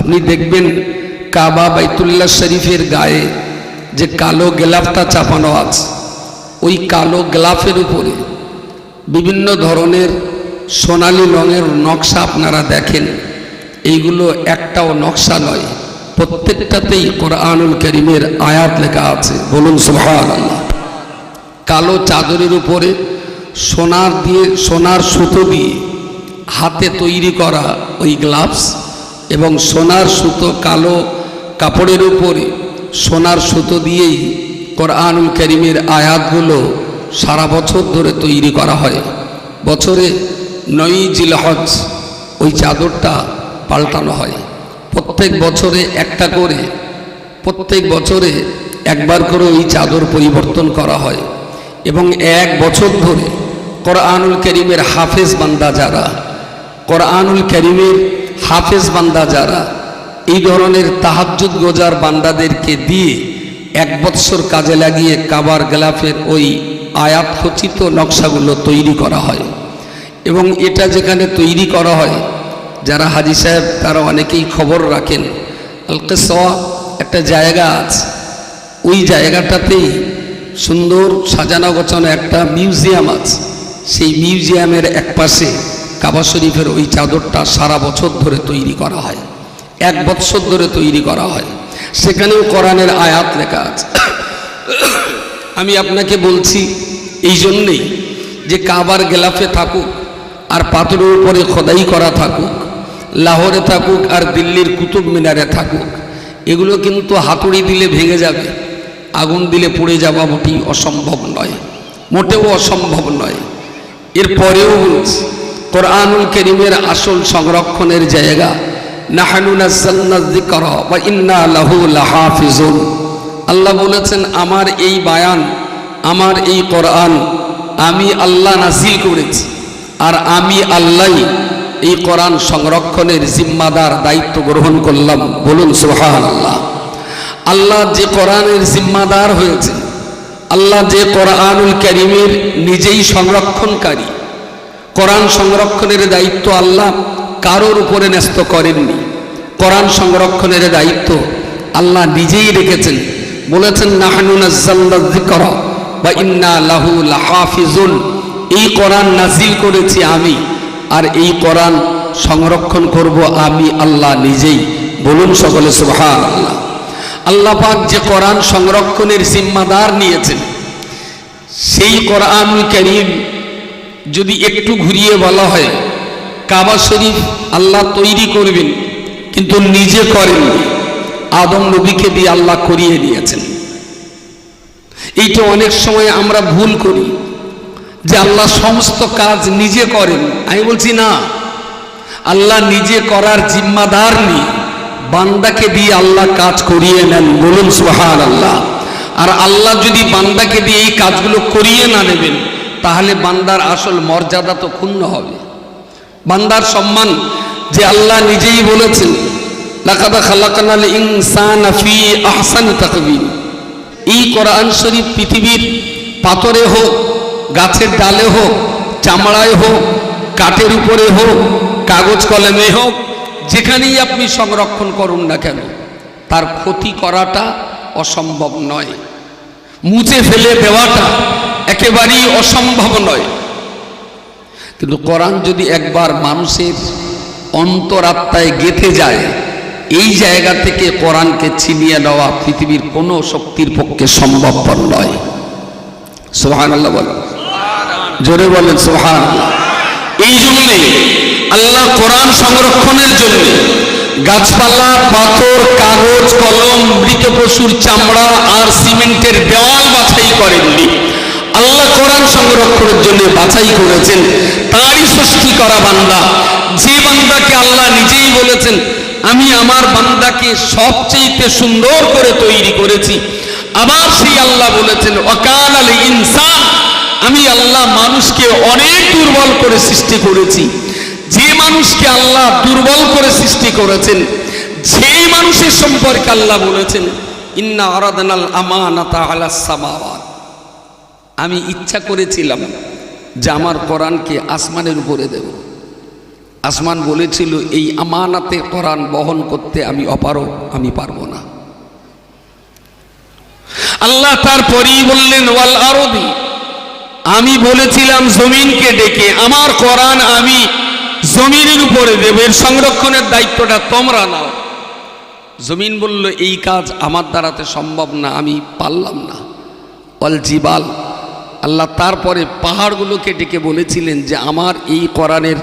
আপনি দেখবেন কাবা বাইতুল্লাহ শরীফের গায়ে যে কালো গ্লাফটা চাপানো আছে, ওই কালো গ্লাফের উপরে বিভিন্ন ধরনের সোনালি রঙের নকশা আপনারা দেখেন। এইগুলো একটাও নকশা নয়, প্রত্যেকটাতেই কোরআনুল করিমের আয়াত লেখা আছে। বলুন সুহান আল্লাহ কালো চাদরের উপরে সোনার দিয়ে, সোনার সুতো দিয়ে হাতে তৈরি করা ওই গ্লাভস এবং সোনার সুতো কালো কাপড়ের উপরে সোনার সুতো দিয়েই কোরআনুল করিমের আয়াতগুলো সারা বছর ধরে তৈরি করা হয়। বছরে নই জিলহজ ওই চাদরটা পাল্টানো হয়। প্রত্যেক বছরে একটা করে, প্রত্যেক বছরে একবার করে ওই চাদর পরিবর্তন করা হয় এবং এক বছর ধরে কোরআনুল করিমের হাফেজ বান্দা যারা, কোরআনুল করিমের হাফেজ বান্দা যারা, এই ধরনের তাহাজ্জুদ গোজার বান্দাদেরকে দিয়ে এক বৎসর কাজে লাগিয়ে কাবার গেলাফের ওই আয়াত খচিত নকশাগুলো তৈরি করা হয়। এবং এটা যেখানে তৈরি করা হয়, যারা হাজি সাহেব, তারা অনেকেই খবর রাখেন আলকে একটা জায়গা আছে। ওই জায়গাটাতেই সুন্দর সাজানো গোছানো একটা মিউজিয়াম আছে। সেই মিউজিয়ামের এক পাশে কাবা শরীফের ওই চাদরটা সারা বছর ধরে তৈরি করা হয়। এক বৎসর ধরে তৈরি করা হয়। সেখানেও কোরআনের আয়াত লেখা আছে। আমি আপনাকে বলছি, এই জন্যেই যে কাবার গেলাফে থাকুক আর পাথরের উপরে খোদাই করা থাকুক, লাহোরে থাকুক আর দিল্লির কুতুব মিনারে থাকুক, এগুলো কিন্তু হাতুড়ি দিলে ভেঙে যাবে, আগুন দিলে পুড়ে যাওয়া মোটেই অসম্ভব নয়। মোটেও অসম্ভব নয়। এরপরেও বলছি কোরআনুল করিমের আসল সংরক্ষণের জায়গা। আল্লাহ বলেছেন, আমার এই বায়ান, আমার এই কোরআন আমি আল্লাহ নাসিল করেছি। আর আমি আল্লাহ এই কোরআন সংরক্ষণের জিম্মাদার দায়িত্ব গ্রহণ করলাম। বলুন সুহান আল্লাহ আল্লাহ যে কোরআনের জিম্মাদার হয়েছে আল্লাহ যে কোরআনুল করিমের নিজেই সংরক্ষণকারী কোরআন সংরক্ষণের দায়িত্ব আল্লাহ, কারোর উপরে ন্যস্ত করেননি। কোরআন সংরক্ষণের দায়িত্ব আল্লাহ নিজেই রেখেছেন। বলেছেন নাহানুনাজ্জাল্লাহ বা ইন্না লাহু লাহাফিজুন। এই কোরআন নাজিল করেছি আমি, আর এই কোরআন সংরক্ষণ করব আমি আল্লাহ নিজেই। বলুন সকলে সুবহান আল্লাহ আল্লাহ পাক যে কোরআন সংরক্ষণের জিম্মাদার নিয়েছেন, সেই কোরআন করিম যদি একটু ঘুরিয়ে বলা হয়, কাবা শরীফ আল্লাহ তৈরি করবেন, কিন্তু নিজে করেননি। আদম নবীকে দিয়ে আল্লাহ করিয়ে দিয়েছেন। এইটা অনেক সময় আমরা ভুল করি, যে আল্লাহ সমস্ত কাজ নিজে করেন। আমি বলছি না, আল্লাহ নিজে করার জিম্মাদার নেই। বান্দাকে দিয়ে আল্লাহ কাজ করিয়ে নেন, বলুন সোহান আল্লাহ আর আল্লাহ যদি বান্দাকে দিয়ে এই কাজগুলো করিয়ে না নেবেন তাহলে বান্দার আসল মর্যাদা তো ক্ষুণ্ণ হবে। বান্দার সম্মান যে আল্লাহ নিজেই বলেছেন, লাকাদা খালাকানাল ইনসান ফি আহসানি তাকবীর। এই কোরআন শরীফ পৃথিবীর পাথরে হোক, গাছের ডালে হোক, চামড়ায় হোক, কাঠের উপরে হোক, কাগজ কলমে হোক, যেখানেই আপনি সংরক্ষণ করুন না কেন, তার ক্ষতি করাটা অসম্ভব নয়। মুছে ফেলে দেওয়াটা একেবারেই অসম্ভব নয়। কিন্তু কোরআন যদি একবার মানুষের অন্তরাত্মায় গেথে যায়, এই জায়গা থেকে কোরআনকে ছিনিয়ে নেওয়া পৃথিবীর কোনো শক্তির পক্ষে সম্ভবপর নয়। সোহান আল্লাহ বলেন। জোরে বলেন সোহান এই জন্যে আল্লাহ কোরআন সংরক্ষণের জন্য গাছপালা, পাথর, কাগজ, কলম, মৃত পশুর চামড়া আর সিমেন্টের দেওয়াল বাছাই করেননি। আল্লাহ কোরআন সংরক্ষণের জন্য বাছাই করেছেন, তারই সৃষ্টি করা বান্দা। যে বান্দাকে আল্লাহ নিজেই বলেছেন, আমি আমার বান্দাকে সবচেয়ে সুন্দর করে তৈরি করেছি। আবার সেই আল্লাহ বলেছেন অকাল আল ইনসান, আমি আল্লাহ মানুষকে অনেক দুর্বল করে সৃষ্টি করেছি। যে মানুষকে আল্লাহ দুর্বল করে সৃষ্টি করেছেন সেই মানুষের সম্পর্কে আল্লাহ বলেছেন, ইন্না আরাদানাল আমানাতা আলা সামাওয়াত। আমি ইচ্ছা করেছিলাম যে আমার কোরআনকে আসমানের উপরে দেব। আসমান বলেছিল, এই আমানাতে কোরআন বহন করতে আমি অপারক আমি পারব না। আল্লাহ তারপরেই বললেন, ওয়াল আরদি। আমি বলেছিলাম, জমিনকে ডেকে আমার কোরআন আমি জমিনের উপরে দেব। এর সংরক্ষণের দায়িত্বটা তোমরা নাও। জমিন বলল, এই কাজ আমার দ্বারাতে সম্ভব না, আমি পারলাম না। অল জিবাল আল্লাহ তারপরে পাহাড়গুলোকে ডেকে বলেছিলেন যে, আমার এই কোরআনের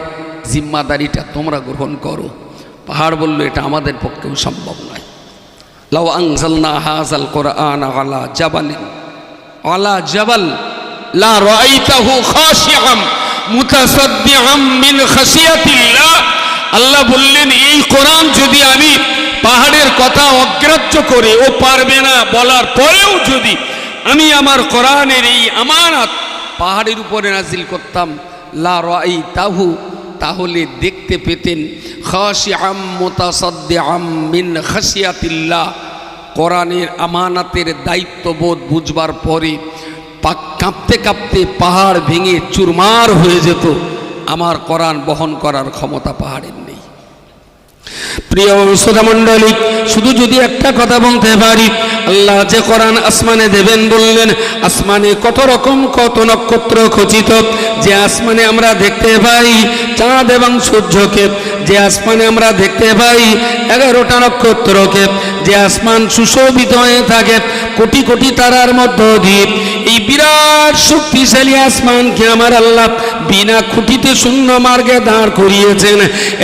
জিম্মাদারিটা তোমরা গ্রহণ করো। পাহাড় বলল, এটা আমাদের পক্ষেও সম্ভব নয়। লাউ আনজালনা হাযাল কোরআন আলা জাবালিন। আলা জাবাল, লা রাআইতাহু খাশিআম মুতাসাদ্দিআম মিন খাশিয়াতিল্লাহ। আল্লাহ বললেন, এই কোরআন যদি আমি পাহাড়ের কথা অগ্রাহ্য করে, ও পারবে না বলার পরেও যদি আমি আমার কোরআনের এই আমানত পাহাড়ের উপরে নাজিল করতাম। লা রাআইতাহু, তাহলে দেখতে পেতেন, খাশিআম মুতাসাদ্দিআম মিন খাশিয়াতিল্লাহ। কোরআনের আমানাতের দায়িত্ববোধ বুঝবার পরে পাক কাঁপতে কাঁপতে পাহাড় ভেঙে চুরমার হয়ে যেত। আমার কোরআন বহন করার ক্ষমতা পাহাড়ের প্রিয় শ্রোতামণ্ডলী, শুধু যদি একটা কথা বলতে পারি, আল্লাহ যে কোরআন আসমানে দেবেন বললেন, আসমানে কত রকম কত নক্ষত্র খচিত, যে আসমানে আমরা দেখতে পাই চাঁদ এবং সূর্যকে, যে আসমানে আমরা দেখতে পাই এগারোটা নক্ষত্রকে, যে আসমান সুশোভিত হয়ে থাকে, কোটি কোটি তারার মধ্য দিয়ে। এই বিরাট শক্তিশালী আসমানকে আমার আল্লাহ বিনা খুঁটিতে শূন্য মার্গে দাঁড় করিয়েছেন।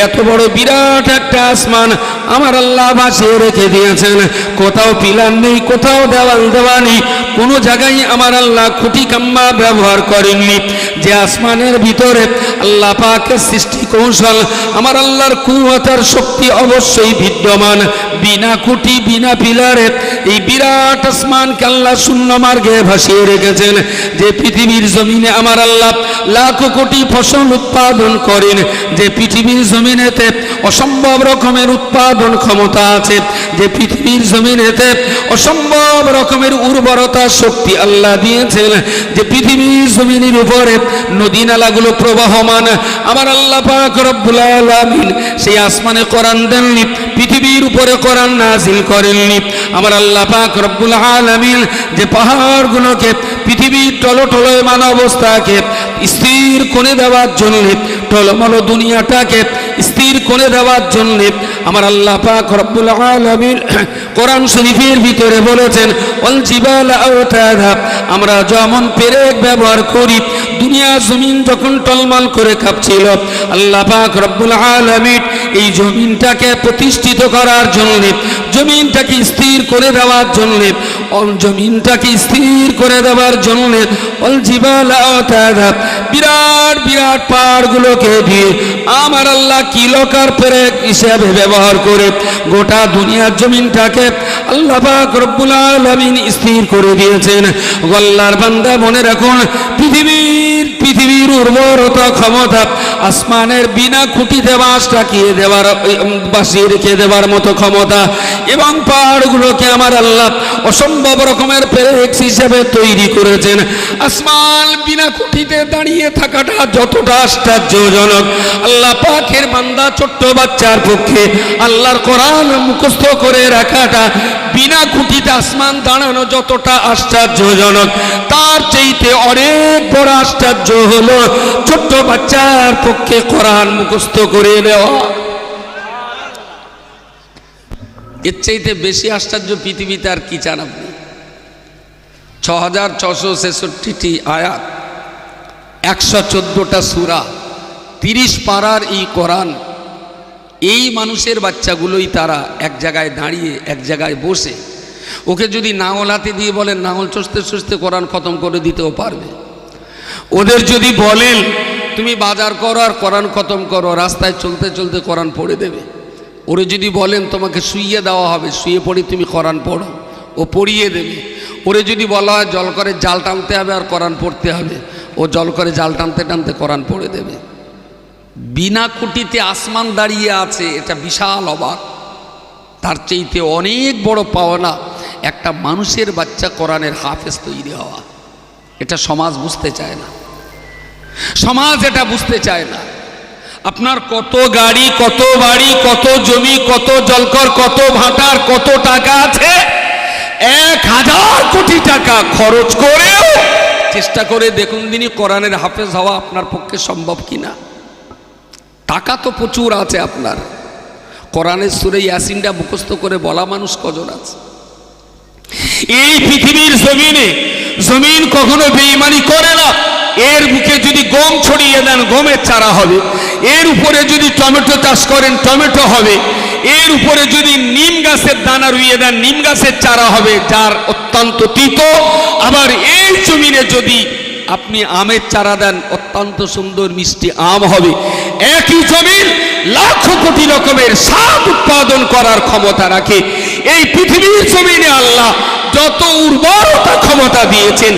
এত বড় বিরাট একটা আসমান আমার আল্লাহ বাসিয়ে রেখে দিয়েছেন। কোথাও পিলার নেই, কোথাও দেওয়াল দেওয়া নেই কোনো জায়গায় আমার আল্লাহ খুঁটি কাম্বা ব্যবহার করেননি। যে আসমানের ভিতরে আল্লাহ পাকের সৃষ্টি কৌশল, আমার আল্লাহর কুয়াতার শক্তি অবশ্যই বিদ্যমান। বিনা খুঁটি, বিনা পিলারে এই বিরাট আসমানকে আল্লাহ শূন্য মার্গে ভাসিয়ে রেখেছেন। যে পৃথিবীর জমিনে আমার আল্লাহ লাখো কোটি ফসল উৎপাদন করেন, যে পৃথিবীর জমিনেতে অসম্ভব রকমের উৎপাদন ক্ষমতা আছে যে পৃথিবীর জমিনেতে অসম্ভব রকমের উর্বরতা শক্তি আল্লাহ দিয়েছেন। যে পৃথিবীর জমিনের উপরে নদী নালাগুলো প্রবাহমান, আমার আল্লাহ পাক রব্বুল আলামিন সেই আসমানে কোরআন দেননি, পৃথিবীর উপরে কোরআন নাজিল করেননি। আমার আল্লাহ পাক রব্বুল আলামিন যে পাহাড়গুলোকে, পৃথিবীর টলটলয়মান অবস্থাকে স্থির করে দেওয়ার জন্য টলমল দুনিয়াটাকে স্থির করে দেওয়ার জন্য আমার আল্লাহ পাক রব্বুল আলামিন কোরআন শরীফের ভিতরে বলেছেন অল জিবাল আমরা যেমন পেরেক ব্যবহার করি দুনিয়া জমিন যখন টলমল করে কাঁপছিল, আল্লাহ পাক রব্বুল আলামিন এই জমিনটাকে প্রতিষ্ঠিত করার জন্য জমিনটাকে স্থির করে দেওয়ার জন্য জমিনটাকে স্থির করে দেওয়ার জন্য বিরাট বিরাট পাহাড়গুলোকে দিয়ে আমার আল্লাহ কিলকার পেরেক হিসাবে ব্যবহার করে গোটা দুনিয়ার জমিনটাকে আল্লাহ রব্বুল আলামিন স্থির করে দিয়েছেন। গল্লার বান্দা মনে রাখুন, পৃথিবীর পৃথিবীর উর্বরতা ক্ষমতা আসমানের বিনা খুঁটিতে বাঁশ টাকিয়ে দেওয়ার বাসিয়ে রেখে দেওয়ার মতো ক্ষমতা। এবং পাহাড়গুলোকে আমার আল্লাহ অসম্ভব রকমের পেরেক হিসেবে তৈরি করেছেন। আসমান বিনা খুঁটিতে দাঁড়িয়ে থাকাটা যতটা আশ্চর্যজনক। আল্লাহ পাখের বান্দা ছোট্ট বাচ্চার পক্ষে আল্লাহর কোরআন মুখস্থ করে রাখাটা বিনা খুঁটিতে আসমান দাঁড়ানো যতটা আশ্চর্যজনক, তার চাইতে অনেক বড় আশ্চর্য হলো ছোট্ট বাচ্চার পক্ষে কোরআন মুখস্থ করে দেওয়া এর চাইতে বেশি আশ্চর্য পৃথিবীতে আর কি চান আপনি? ছ হাজার ছশো ছেষট্টিটি আয়াত, একশো চোদ্দোটা সুরা, তিরিশ পাড়ার এই কোরআন, এই মানুষের বাচ্চাগুলোই তারা এক জায়গায় দাঁড়িয়ে, এক জায়গায় বসে, ওকে যদি নাঙল হাতে দিয়ে বলেন, নাঙল চষতে চষতে কোরআন খতম করে দিতেও পারবে। ওদের যদি বলেন, তুমি বাজার করো আর কোরআন খতম করো, রাস্তায় চলতে চলতে কোরআন পড়ে দেবে। ওরে যদি বলেন, তোমাকে শুইয়ে দেওয়া হবে, শুয়ে পড়ি, তুমি কোরআন পড়ো। ও পড়িয়ে দেবে। ওরে যদি বলা হয়, জল করে জাল টানতে হবে আর কোরআন পড়তে হবে। ও জল করে জাল টানতে টানতে কোরআন পড়ে দেবে। বিনা কুটিতে আসমান দাঁড়িয়ে আছে, এটা বিশাল অবাক। তার চাইতে অনেক বড় পাওনা একটা মানুষের বাচ্চা কোরআনের হাফেজ তৈরি হওয়া। এটা সমাজ বুঝতে চায় না। সমাজ এটা বুঝতে চায় না। আপনার কত গাড়ি, কত বাড়ি, কত জমি, কত জলকর, কত ভাটার, কত টাকা আছে? এক হাজার কোটি টাকা খরচ করেও চেষ্টা করে দেখুন দিনই কোরআনের হাফেজ হওয়া আপনার পক্ষে সম্ভব কিনা। টাকা তো প্রচুর আছে আপনার। কোরআনের সুরে ইয়াসিনটা মুখস্থ করে বলা মানুষ কজন আছে? এই পৃথিবীর জমিনে জমিন কখনো বেইমানি করে না। এর বুকে যদি গম ছড়িয়ে দেন, গমের চারা হবে। এর উপরে যদি টমেটো চাষ করেন, টমেটো হবে। এর উপরে যদি নিম গাছের দানা রুইয়ে দেন, নিম গাছের চারা হবে, যার অত্যন্ত তিত। আবার এই জমিনে যদি আপনি আমের চারা দেন, অত্যন্ত সুন্দর মিষ্টি আম হবে। একই জমিন লাখ কোটি রকমের স্বাদ উৎপাদন করার ক্ষমতা রাখে। এই পৃথিবীর জমিনে আল্লাহ যত উর্বরতা ক্ষমতা দিয়েছেন,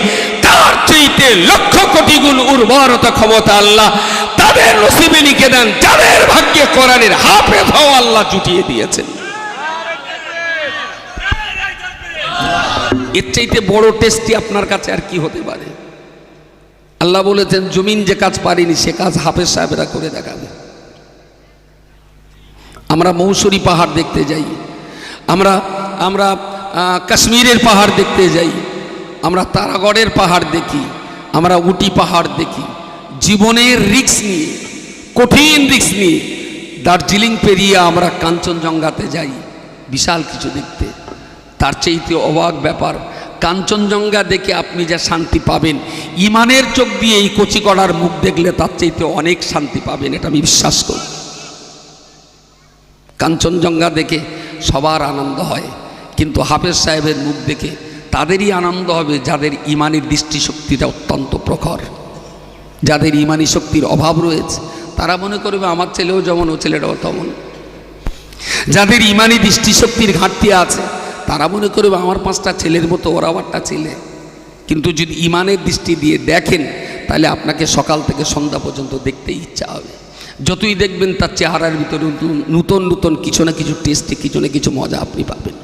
তার চাইতে লক্ষ কোটি গুণ উর্বরতা ক্ষমতা আল্লাহ তাদের নসিবে লিখে দেন, যাদের ভাগ্যে কোরআনের হাফেজ হওয়া আল্লাহ জুটিয়ে দিয়েছেন। এর চাইতে বড় টেস্টি আপনার কাছে আর কি হতে পারে? আল্লাহ বলেছেন, জমিন যে কাজ পারিনি, সে কাজ হাফেজ সাহেবেরা করে দেখাবে। আমরা মৌসুরি পাহাড় দেখতে যাই। আমরা আমরা কাশ্মীরের পাহাড় দেখতে যাই। আমরা তারাগড়ের পাহাড় দেখি, আমরা উটি পাহাড় দেখি। জীবনের রিক্স নিয়ে, কঠিন রিক্স নিয়ে দার্জিলিং পেরিয়ে আমরা কাঞ্চনজঙ্ঘাতে যাই, বিশাল কিছু দেখতে। তার চাইতে অবাক ব্যাপার, কাঞ্চনজঙ্ঘা দেখে আপনি যা শান্তি পাবেন, ইমানের চোখ দিয়ে এই কচিকড়ার মুখ দেখলে তার চাইতে অনেক শান্তি পাবেন, এটা আমি বিশ্বাস করি। কাঞ্চনজঙ্ঘা দেখে সবার আনন্দ হয়। কিন্তু হাফেজ সাহেবের মুখ দেখে তাদেরই আনন্দ হবে যাদের ইমানের দৃষ্টিশক্তিটা অত্যন্ত প্রখর। যাদের ইমানি শক্তির অভাব রয়েছে, তারা মনে করবে, আমার ছেলেও যেমন, ও ছেলেটাও তেমন। যাদের ইমানি দৃষ্টিশক্তির ঘাটতি আছে, তারা মনে করবে, আমার পাঁচটা ছেলের মতো, ওরা আমারটা ছেলে। কিন্তু যদি ইমানের দৃষ্টি দিয়ে দেখেন, তাহলে আপনাকে সকাল থেকে সন্ধ্যা পর্যন্ত দেখতে ইচ্ছা হবে। যতই দেখবেন তার চেহারার ভিতরে নতুন নতুন কিছু না কিছু টেস্টে কিছু না কিছু মজা আপনি পাবেন।